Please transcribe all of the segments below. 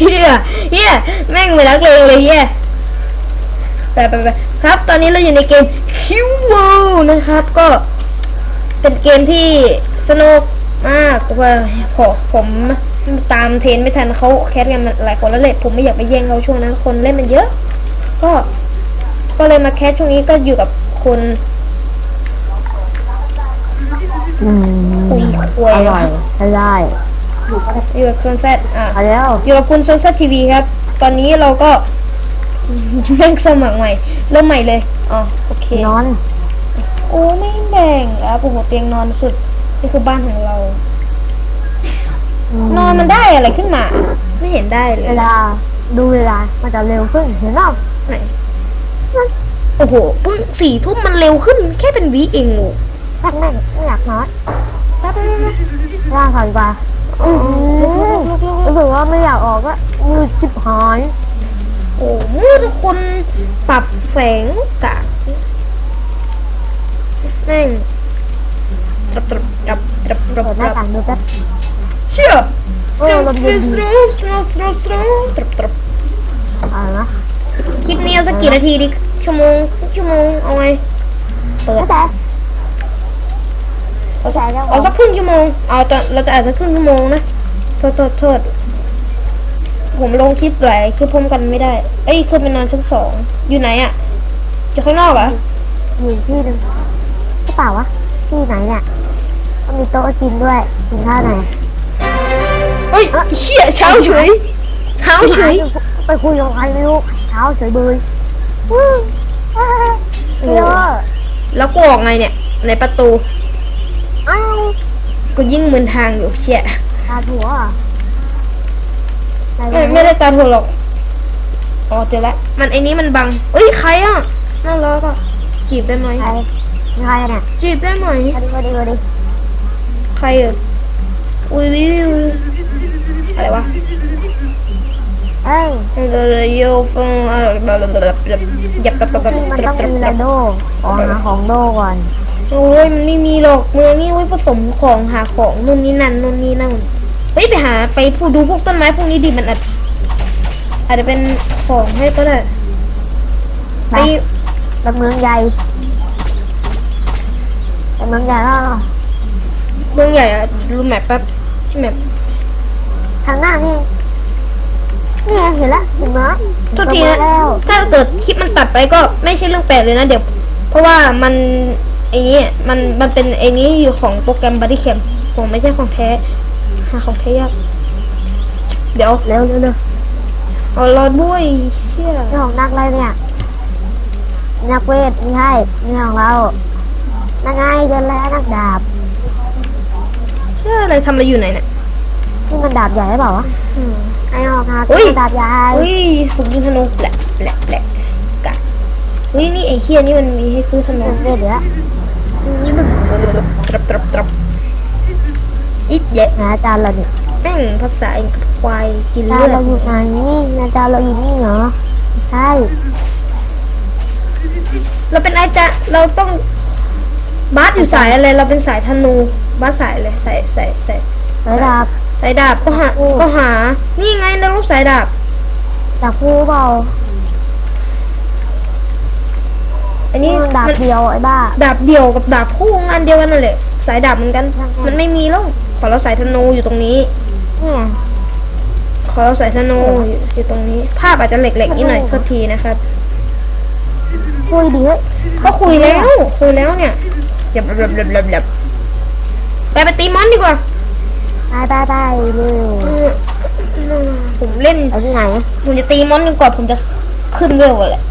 เฮียเฮียแม่งไม่รักเลงเลยเฮียไปไปไปครับ ตอนนี้เราอยู่ในเกมคิววนะครับ ก็เป็นเกมที่สนุกมากว่าผมผมตามเทรนไม่ทันเขาแคสกันมาหลายคนแล้วเลยผมไม่อยากไปแย่งเขาช่วงนั้น คนเล่นมันเยอะ ก็ก็เลยมาแคสช่วงนี้ก็อยู่กับคนอืมคุยคุยอร่อย ใช้ได้อยู่กับคนแซดอะเอาแล้ว อยู่กับคุณโซซัทีวีครับ ตอนนี้เราก็ แม่งสมัครใหม่ เริ่มใหม่เลยอ๋อโอเคนอน โอ้ไม่แบ่งครับโอ้โหเตียงนอนสุดนี่คือบ้านของเรามนอนมันได้อะไรขึ้นมา ไม่เห็นได้เลยเวลา ดูเวลา มันจะเร็วขึ้นเห็นเปล่าไหนโอ้โหเพิ่งสี่ทุ่มมันเร็วขึ้น แค่เป็นวิเองโง่แป๊กแม่งไม่อยากนอน แป๊บนึงนะร่างก่อนดีกว่าอืม รู้สึกว่าไม่อยากออกก็มือชิบหาย โอ้เมื่อทุกคนปรับแสงกากแม่งตรับตรับตรับตรับตรับเปิดหตน้ารับต่างดูแป๊บเชื่อโอ้ลมเย็นดีสโตรสโตรสโตรสโตรตรับตรับอะไรนะคลิปนี้เอาสักกี่นาทีดิชั่วโมงชั่วโมงเอาไงเปิดแต่ เอาสักใช่แล้วเอาสักครึ่งชั่วโมง เอาตอนเราจะอ่านสักครึ่งชั่วโมงนะ โทษโทษโทษผมลงคลิปหลายคลิปพร้อมกันไม่ได้ เอ้ยขึ้นไปนอนชั้นสอง อยู่ไหนอะอยู่ข้างนอกเหรอมีที่หนึงหรือเปล่าวะ ที่ไหนเนี่ยก็มีโต๊ะกินด้วยกินข้าวไหนอยเอ้ยเชี่ยเช้าเฉยเช้าเฉยไปคุยกับใครไม่รู้เช้าเฉยเบยอืมอ่าเดี๋ยวแล้วกูออกไงเนี่ยในประตูเอ้า กูยิ่งมึนทางอยู่เชี่ยตาถั่วอะไหนไม่วะไม่ได้ตาโทรหรอกอ๋อเจอแล้วมันไอ้นี้มันบังเอ้ยใครอะน่ารักอะจีบได้ไหมใครใครเนี่ยจีบได้ไหมมาดิมาดิมาดิใครอะอุ้ยวิวอะไรวะเอ้ยเดี๋ยวโยฟงหยับกับกับกับนี่มันกัต้บองกับมีกัระบโดขอหาของโดก่อน โอ้ยมันไม่มีหรอกเมืองนี่ไว้ผสมของหาของนู่นนี่นั่นนู่นนี่นั่นเฮ้ยไปหาไปพูดูพวกต้นไม้พวกนี้ดิมันอาจอาจจะเป็นของให้ก็ได้ไปไปไปเมืองใหญ่ไปเมืองใหญ่แล้วเมืองใหญ่อะดูแมปแป๊บแมปทางหน้านี่นี่ไงเห็นแล้วเห็นไหมโทษทีเห็นะแล้วถ้าเกิดคลิปมันตัดไปก็ไม่ใช่เรื่องแปลกเลยนะเดี๋ยว เพราะว่ามัน ไอ้นี้มันมันเป็นไอ้นี้อยู่ของโปรแกรมบั d ดี้แคมของไม่ใช่ของแท้หาของแท้ยากเดี๋ยวเร็วเร็วเร็วเอารอด้วยเชี่ยนี่ของนักอะไรเนี่ย นักเวทไม่ใช่นี่ของเรา นักไงเดินแล้วนักดาบเชื่ออะไรทำอะไรอยู่ไหนเนี่ยนี่มันดาบใหญ่หรือเปล่าวะอืมไอ้ออกมาอุ๊ยดาบใหญ่อุ้ยผมยิงธนูแหละแหละแหละกะอุ้ยนี่ไอ้เคียนี่มันมีให้ซื้อธนูเดี๋ยวเดี๋ยว ตรับตรับตรับอีกเยะอาจารย์เราเนี่ยแม่งภาษาเองกับควายกินอาจาเลืย์อเราดอยู่ไหนอาจารย์เราอยู่นี่เหรอใช่เราเป็นอาจารย์เราต้องบาสอยู่สายอะไรเราเป็นสายธนูบาสสายอะไรสายสายสายระดับ สายดาบก็หาโอ้ ก็หา นี่ไงนรกสายดาบดาบคู่เปล่า อันนี้นี่มันดาบมันเดียวไอ้บ้า ดาบเดี่ยวกับดาบคู่งานเดียวกันนั่นแหละ สายดาบเหมือนกันใช่ๆมันไม่มีแล้ว ขอเราสายธนูอยู่ตรงนี้ เนี่ยขอเราสายธนูอยู่อยู่ตรงนี้ ภาพอาจจะเหล็กๆนิดหน่อยโทษทีนะครับ คุยดีเฮ้ยก็คุยแล้ว คุยแล้วเนี่ยอย่าแบบแบบแบบแบบไปไปตีมอนดีกว่าไปไปไปเร็วเออผมเล่นไปที่ไหนผมจะตีมอนจนกว่าผมจะขึ้นเวลแหละ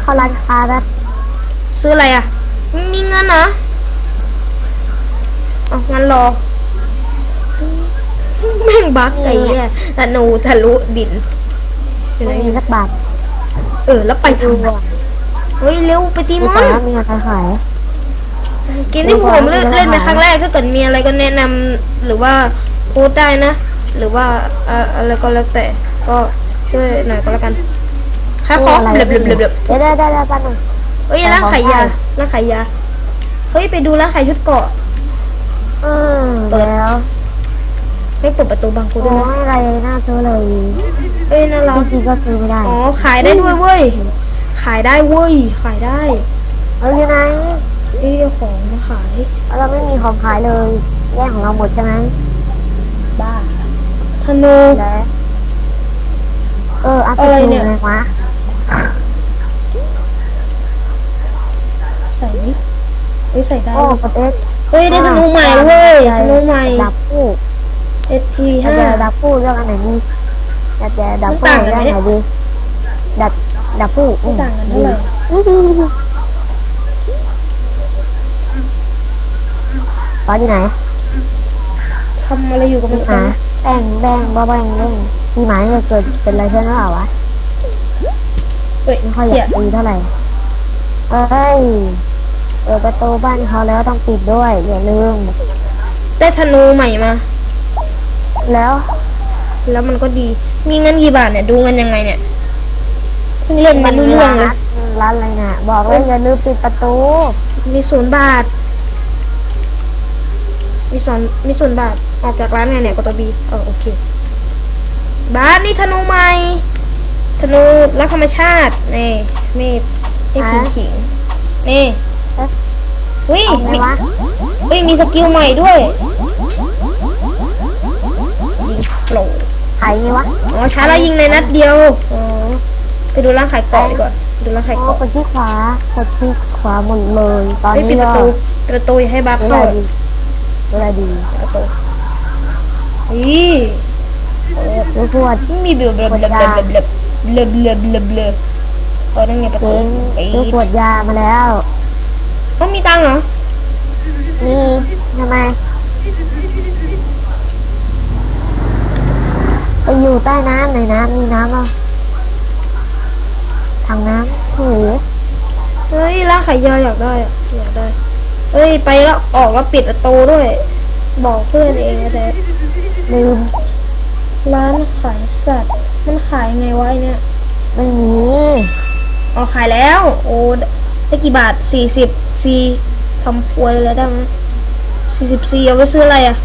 เข้าร้านค้าแบบซื้ออะไรอะไม่มีเงินนะเอางั้นรอแม่งบักไอ้เนี่ยธนูทะลุดินอยู่ไหนไม่มีสักบาทเออ แล้วไปทำไมเฮ้ย เร็วไปตีมีมอแต่นว่ามีอะไรขายเกมที่ผมเล่นเล่นเป็นครั้งแรกถ้าเกิดมีอะไรก็แนะนำหรือว่าโพสต์ได้นะ หรือว่าอะอะไรก็แล้วแต่ก็ช่วยหน่อยก็แล้วกัน ค่าคออะไรเบลบเบลบเบลบเดี๋ยวได้ได้ได้ป้าหนึ่งเฮ้ยร้านขายยาร้านขายยา เฮ้ยไปดูร้านขายชุดเกราะเออแล้วไม่เปิดประตูบังกูโอ้ด้วยนะยอะไรน่าซื้อเลยเอ้ยน่ารักจริงๆก็ซื้อไม่ได้ อ๋อขายได้ด้วยเว้ย ขายได้เว้ย ขายได้ เอออยู่ไหนเอ้ยเอาของมาขาย เราไม่มีของขายเลย แย่งของเราหมดใช่ไหมบ้าธนูแล้วเอออัพอะไรเนี่ยไงวะ ใส่ดิเอ้ยใส่ได้โอ้สเต็กเฮ้ยได้ธนูใหม่เว้ยธนูใหม่ดับคู่ SP อยากห้าจะดับคู่เรื่องอันไหนดีอยากจะดับมันคู่ต่างกันเรื่องไหมไหนดีดับดับคู่ไม่ต่างกันเท่าไหร่นี่ดีดีตอนที่ไหนทำอะไรอยู่กับมันหาแป้งแบงบ้าแบงเล่งพี่หมายจะเกิดเป็นอะไรเช่นหรือเปล่าวะ เอ้ยไม่ค่อยอเขียายกตีเท่าไหร่เอ้ยเปิดประตูบ้านเขาแล้วต้องปิดด้วยอย่าลืมได้ธนูใหม่มา แล้ว แล้วมันก็ดี มีเงินกี่บาทเนี่ย ดูเงินยังไงเนี่ยเพิ่งเล่นไม่รู้เรื่องเลยร้านอะไรน่ะบอกเลยอย่าลืมปิดประตู มีศูนย์บาท มีสอนมีศูนย์บาท ออกจากร้านไงเนี่ยกดตัวบีเออโอเค บาทนี่ธนูใหม่ ธนูรักธรรมชาตินี่มีนี่ขิงขิงๆนี่วิเอาไงมีวะวิมีสกิลใหม่ด้วยยิงโปรขายไงวะอ๋อช้าแล้วยิงในนัดเดียวอ๋อไปดูร้านขายเกาะดีกว่าดูร้านขายอ๋อเกาะกดที่ขวากดที่ขวาหมดเลยตอนไม่ปินี้ดประก็ตูปิดประตูอย่าให้บัฟเวเข้าลาดีเวลาดีประตูอีรู้พวดมีเบลเบลเบลเบลเบล เบลเบลเบลเบลเบลเบลเออนั่นไงประตูเจ๊งไอ้รู้พวดยามาแล้วต้องมีตังค์เหรอนี่ทำไมไปอยู่ใต้น้ำในน้ำมีน้ำเหรอทางน้ำเฮ้ยเฮ้ยร้านขายยาอยากได้อะอยากได้เอ้ยไปแล้วออกแล้วปิดประตูด้วย บอกเพื่อนเองนะแต่ลืมร้านขายสัตว์ มันขายไงวะไอเนี่ยไม่มีอ๋อขายแล้ว โอ้ได้กี่บาทสี่สิบซีทำพวยอะไรได้ไหมสี่สิบซีเอาไว้ซื้ออะไรอะ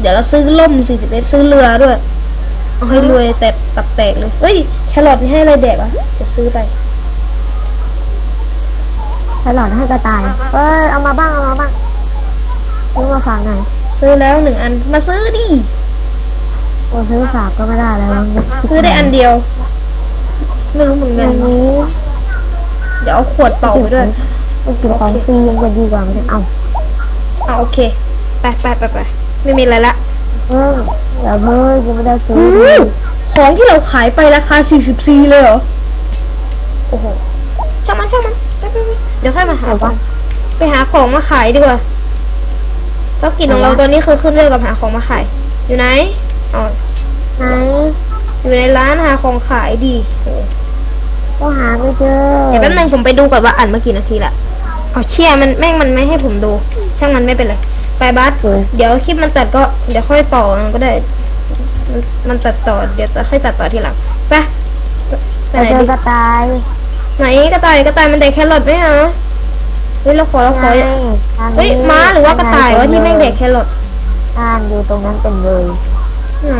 เดี๋ยวเราซื้อล่มสี่สิบเอ็ดซื้อเรือด้วย เอาให้รวยแต่ตับแตกเลยเฮ้ยแครอทนี่ให้อะไรเด็กอะจะซื้อไปตลอดให้กระต่าย เอ้ยเอามาบ้างเอามาบ้างซื้อมาฝากหน่อยซื้อแล้วหนึ่งอันมาซื้อดิ โอ้ซื้อฝากก็ไม่ได้แล้วมั้งซื้อได้อันเดียว ไม่รู้เหมือนกัอันนนี้เดี๋ยวเอาขวดเป่าไปด้วยไปกินของฟรียังจะดีกว่าไหมเอาเอาโอเค ไปไปไปไปไม่มีอะไรละเออเดี๋ยวเพิ่งยังไม่ได้ซื้ออืมของที่เราขายไปราคา40ซีเลยเหรอ โอ้โห ช่างมันช่างมันไปไปไปเดี๋ยวค่อยมาหาแต่ว่าไปหาของมาขายดีกว่าธุรกิจของเราตอนนี้คือขึ้นเรื่องกับหาของมาขาย อยู่ไหน อ๋อไหนอยู่ในร้านหาของขายดีโอ้ก็หาไม่เจอเดี๋ยวแป๊บนึงผมไปดูก่อนว่าอ่านมากี่นาทีละเอาเชี่ยมันแม่งมันไม่ให้ผมดู ช่างมันไม่เป็นไรไปบัสเออเดี๋ยวคลิปมันตัดก็เดี๋ยวค่อยต่อมันก็ได้ มันมันตัดต่อเดี๋ยวจะค่อยตัดต่อทีหลังไปไปไปไหนเจอดีกระต่ายไหนกระต่ายกระต่ายมันแดกแครอทไหมฮะเฮ้ยเราขอเราขอไงทางนี้เฮ้ยม้าหรือว่ากระต่ายวะที่แม่งแดกแครอทอ่านอยู่ตรงนั้นเป็นเลย ไหน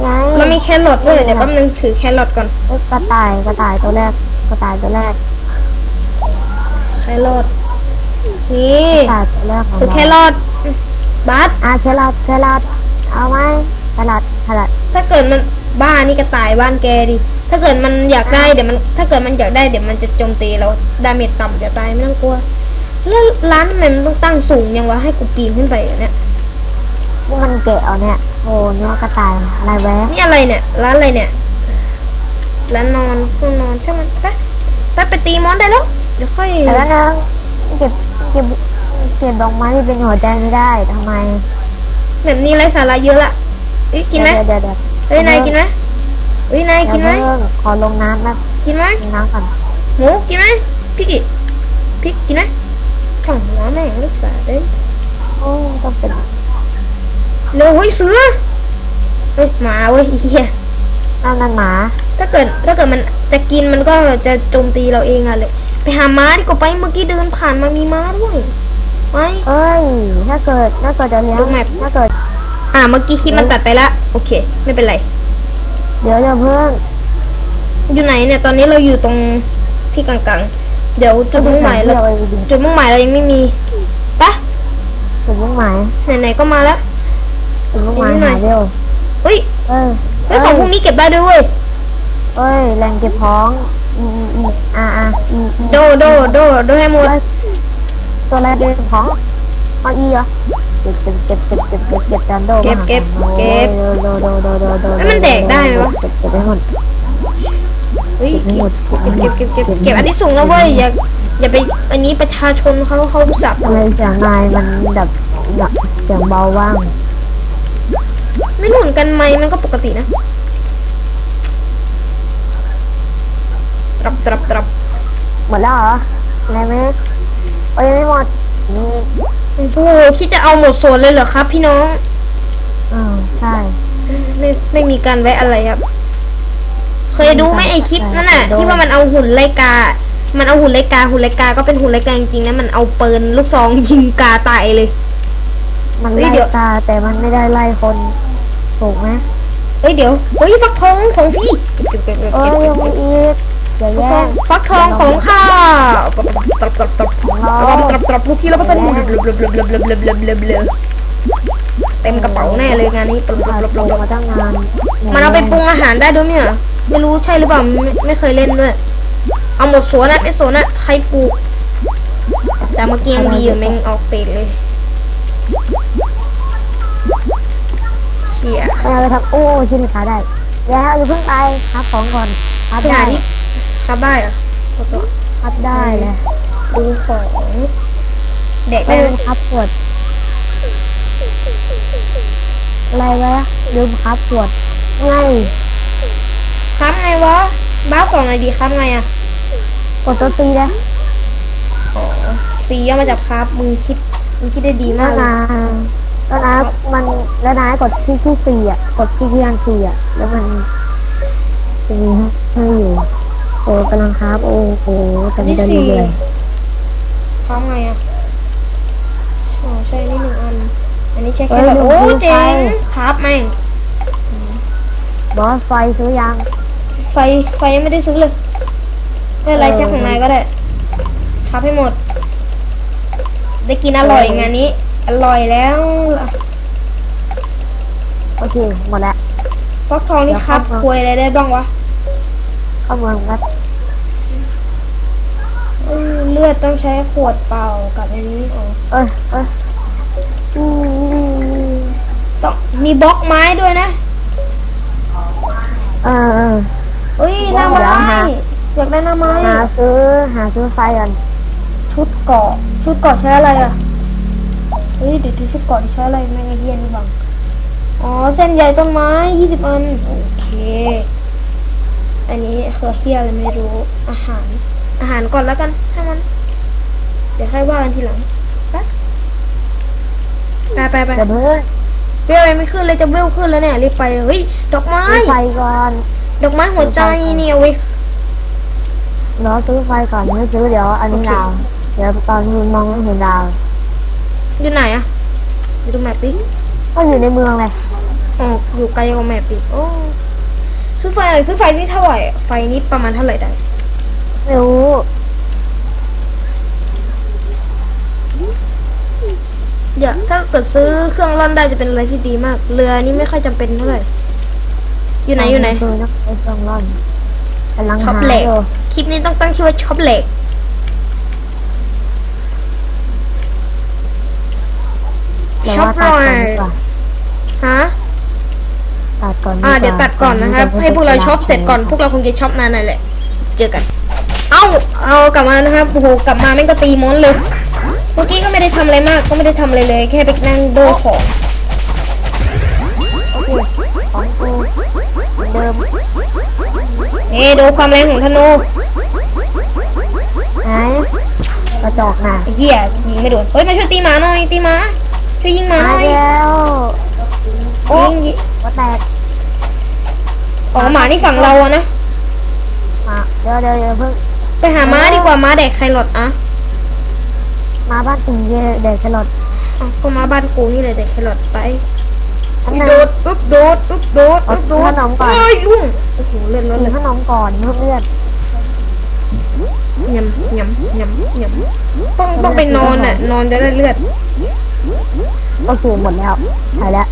ไงเรามีแครอทด้วยเดี๋ยวแป๊บนึงถือแครอทก่อนเอ้ยกระต่ายกระต่ายตัวแรกกระต่ายตัวแรกแครอทนี่กระต่ายตัวแรกของถือแคเรารอทบัสอะแครอทแครอทเอาไหมแครอทแครอทถ้าเกิดมันบ้านนี่กระต่ายบ้านแกดิถ้าเกิดมันอยากได้เดี๋ยวมัน ถ้าเกิดมันอยากได้เดี๋ยวมันจะโจมตีเราดาเมจต่ำเดี๋ยวตายไม่ต้องกลัวแล้วร้านทำไมมันต้องตั้งสูงยังวะให้กูปีนขึ้นไปอะเนี่ยนี่มัน แกะเอาเนี่ย โอ้เนื้อกระต่ายลายแวะนี่อะไรเนี่ย ร้านอะไรเนี่ย ร้านนอนห้องนอนใช่ไหมไปไปไปตีมอนได้แล้ว เดี๋ยวค่อยแต่แล้วนะเก็บเก็บเก็บดอกไม้ที่เป็นหัวใจไม่ได้ทำไม แบบนี้ไรสาระเยอะละเอ้ยกินไหมเดี๋ยวเดี๋ยวเดี๋ยวเฮ้ยนายกินไหมเฮ้ยนายกินไหมเดี๋ยวเพิ่งขอลงน้ำนะกินไหมกินน้ำก่อนหมูกินไหมพี่กิพี่กินไหมช่องหัวแม่งรักษาเด้ยโอ้ต้องเป็น เร็วเฮ้ยเสือเฮ้ยหมาเว้ยไอ้เหี้ยนั่นนั่นหมา ถ้าเกิดถ้าเกิดมันจะกินมันก็จะโจมตีเราเองอะเลย ไปหาม้าดีกว่าไปเมื่อกี้เดินผ่านมามีม้าด้วยไปเอ้ย ถ้าเกิดถ้าเกิดจะเลี้ยงดูแมพถ้าเกิด อ่าเมื่อกี้คลิปมันตัดไปละโอเค ไม่เป็นไร เดี๋ยวอย่าเพิ่งอยู่ไหนเนี่ย ตอนนี้เราอยู่ตรงที่กลางๆ เดี๋ยวจุดมุ่งหมายเราเราไปดูจุดมุ่งหมายเรายังไม่มีปะจุดมุ่งหมายไหนๆก็มาแล้ว จุดมุ่งหมายนิดหน่หาอยเร็วเฮ้ยเออเฮ้ยของพวกนี้เก็บได้ด้วยเว้ยเอ้ยแรงเก็บของอีอีอีอาอาอีอีโดโดโดโดให้หมดเอ้ยตัวอะไรเก็บของเอาอีเหรอเก็บเก็บเก็บเก็บเก็บเก็บเก็บจานโดเก็บเก็บเก็บโดโดโดโดโดเอ้ยมันแดกได้ไหมวะเก็บเก็บไปหมดเฮ้ยเก็บให้หมดเก็บเก็บเก็บเก็บเก็บอันที่สูงแล้วเว้ยอย่าอย่าไปอันนี้ประชาชนเขาเขาสับทำไมเสียงนายมันแบบแบบเสียงเบาว่าง ไม่หนุนกันไหมมันก็ปกตินะตรับตรับตรับหมดแล้วเหรออะไรไหมโอ้ยไม่หมดนี่โอ้โหคิดจะเอาหมดโซนเลยเหรอครับ พี่น้องอ่าใช่ ไม่ไม่มีการไว้อะไรครับ เคยดูไหมไอคลิปนั่นน่ะโดนที่ว่ามันเอาหุ่นไลกา มันเอาหุ่นไลกา หุ่นไลกาก็เป็นหุ่นไลกาจริงๆนะมันเอาปืนลูกซองยิงกาตายเลย มันเฮ้ยไล่เดี๋ยว ตาแต่มันไม่ได้ไล่คน ถูกไหมเอ้ยเดี๋ยวเฮ้ยฟักทองของพี่เก็บเก็บเก็บเอ้เก็ยบยังมีอีกอย่าแย่งฟักทองของข้าตรับตรับตรับตรับตรับตรับลูกที่เราไปเป็นเต็มกระเป๋าแน่เลยงานนี้ปลบผ่านปลบปโปลรบมาตั้งนานมันเอาไปปรุงอาหารได้ด้วยเนี่ยไม่รู้ใช่หรือเปล่าไม่ไม่เคยเล่นด้วยเอาหมดสวนอะไอสวนอะใครปลูกแต่เมื่อกี้ยังดีอยู่แม่งออกเป็ดเลย เขี่ยเอาไปทำโอ้ชิ้นขาได้แล้วอย่าเพิ่งไปหาของก่อนหาด่าได้ที่ครับได้เหรอะแล้วก็หาได้เลยดูของเด็กไม่ได้ลืมครับปวดอะไรวะลืมครับปวดไงครับไงวะบ้าของไงดีครับไงอะกดตัวตีนะอ๋อซีย่อมาจากครับมึงคิดมึงคิดได้ดีมาแล้กวเลยนะ แล้วนะมันแล้วนะกดที่ที่สี่อะกดที่ที่อันสี่อะแล้วมันจะมีให้อยู่โอ้กำลังครับ โอ้โหจำได้เลยครับไงอะอ๋อใช่นี่หนึ่งอัน อันนี้ใช้แค่แบบโอ้เจ๋งครับแม่งบอสไฟซื้อยังไฟไฟยังไม่ได้ซื้อเลยไม่เป็นไรเออใช้ของนายก็ได้ครับให้หมด ได้กินอร่อยงานนี้ อร่อยแล้วโอเคหมดแล้วฟักทองนี่ครับเดี๋ยวครับคุยอะไรได้บ้างวะเข้าเมืองครับเออเลือดต้องใช้ขวดเปล่ากับอันนี้อ๋อเอ้ยเอ้ยอืมต้องมีบล็อกไม้ด้วยนะ เออเออเอ้ยหน้าไม้เดี๋ยวหาอยากได้หน้าไม้หาซื้อหาซื้อไฟกันชุดเกาะชุดเกาะใช้อะไรอะ เฮ้ยเดี๋ยวดูชุดเกาะใช้อะไรแม่งไอเดียนี่บังอ๋อเส้นใยต้นไม้ยี่สิบอันโอเค อันนี้เคอเฮียอะไรไม่รู้อาหาร อาหารก่อนแล้วกันถ้ามัน เดี๋ยวค่อยว่ากันทีหลังไปไปไปเดี๋ยวเพิ่งเวลยังไม่ขึ้นเลยจะเวลขึ้นแล้วเนี่ยรีบไปเลยเฮ้ยดอกไม้ซื้อไฟก่อนดอกไม้หัวใจเนี่ยเว้ยรอซื้อไฟก่อนไม่ซื้อเดี๋ยวอันนี้โอเคดาวเดี๋ยวตอนคุณมองไม่เห็นดาว อยู่ไหนอะอยู่ตรงแมปปิ๊กก็อยู่ในเมืองเลยอ๋ออยู่ไกลกว่าแมปปิ๊กโอ้ซื้อไฟอะไรซื้อไฟนี่เท่าไหร่อะไฟนี้ประมาณเท่าไหร่ได้ไม่รู้เดี๋ยวถ้าเกิดซื้อเครื่องร่อนได้จะเป็นอะไรที่ดีมาก เรือนี่ไม่ค่อยจำเป็นเท่าไหร่ อยู่ไหนอยู่ไหนซื้อนะไอ้เครื่องร่อนกำลังช็อปหาเหล็กอยู่คลิปนี้ต้องตั้งชื่อว่าช็อปเหล็ก เดี๋ยวช็อปว่าหตัน่ดอยก่อนดีกว่าฮะ ตัดก่อนอ่าว่าเดี๋ยวตัดก่อนนะครับ ให้พวกเราช็อปเสร็จก่อนพวกเราคงจะช็อปนานหน่อยแหละ เจอกัน เอ้า เอากลับมานะครับโอ้โหกลับมาแม่งก็ตีมอนเลยเมื่อกี้ก็ไม่ได้ทำอะไรมาก ก็ไม่ได้ทำอะไรเลย แค่ไปนั่งโดของโอเคของกูเหมือนเดิมเอ้ดูความแรงของธนูไหนกระจอกน่ะไอ้เหี้ยยิงไม่โดนเฮ้ยมาช่วยตีหมาหน่อยตีหมา ช่วยยิงหมาหมาน่อยแล้วยิงยิงหัวแตกอ๋อหมานี่ฝั่งเราอะนะมาเดี๋ยวเดี๋ยวเดี๋ยวเพิ่งไปหาม้าดีกว่าม้าแดกไครอทอะมาบ้านตีเด็กแครอทอ๋อก็ม้าบ้านกูนี่เลยแดกไครอทไปอันอุ๊ยนั้นโดดอึ๊บโดดอึ๊บโดดอึ๊บโดดเอาขนมก่อนเอ้ยลุ่วงโอ้โหเล่นรถกิเลนยขนมก่อนเพิ่มเลือดยำยำยำยำต้องต้องไปนอนอะ นอนจะได้เลือด โอเคหมดแล้วหายแล้ว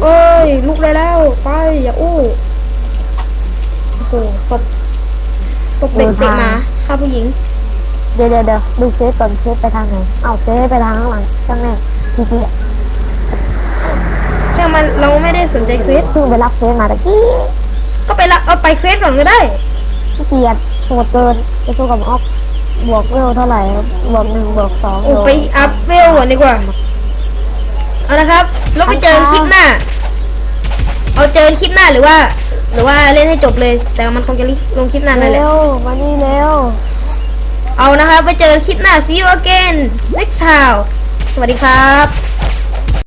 เอ้ย ลุกได้แล้ว ไป อย่าอู้โอ้โหตบตบเด็กเตะหมาฆ่าผู้หญิง เดี๋ยวเดี๋ยวเดี๋ยวดูเซฟก่อนเซฟไปทางไหนเอ้าเซฟไปทางข้างหลังข้างแม่ทีทีช่างมันเราไม่ได้สนใจเควสเพิ่งไปรับเซฟมาตะกี้ก็ไปละเอาไปเควสก่อนก็ได้ขี้เกียจโหดเกินไปสู้กับออฟ บวกเวลเท่าไหร่ครับบวกหนึ่งบวกสองโอ้ไปอัพเวลก่อนดีกว่า เอานะครับแล้วไปเจอกันคลิปหน้า เอาเจอกันคลิปหน้าหรือว่า หรือว่าเล่นให้จบเลย แต่มันคงจะลงคลิปหน้านั่นแหละเร็วมานี่เร็วเอานะครับไปเจอกันคลิปหน้า see you again next time สวัสดีครับ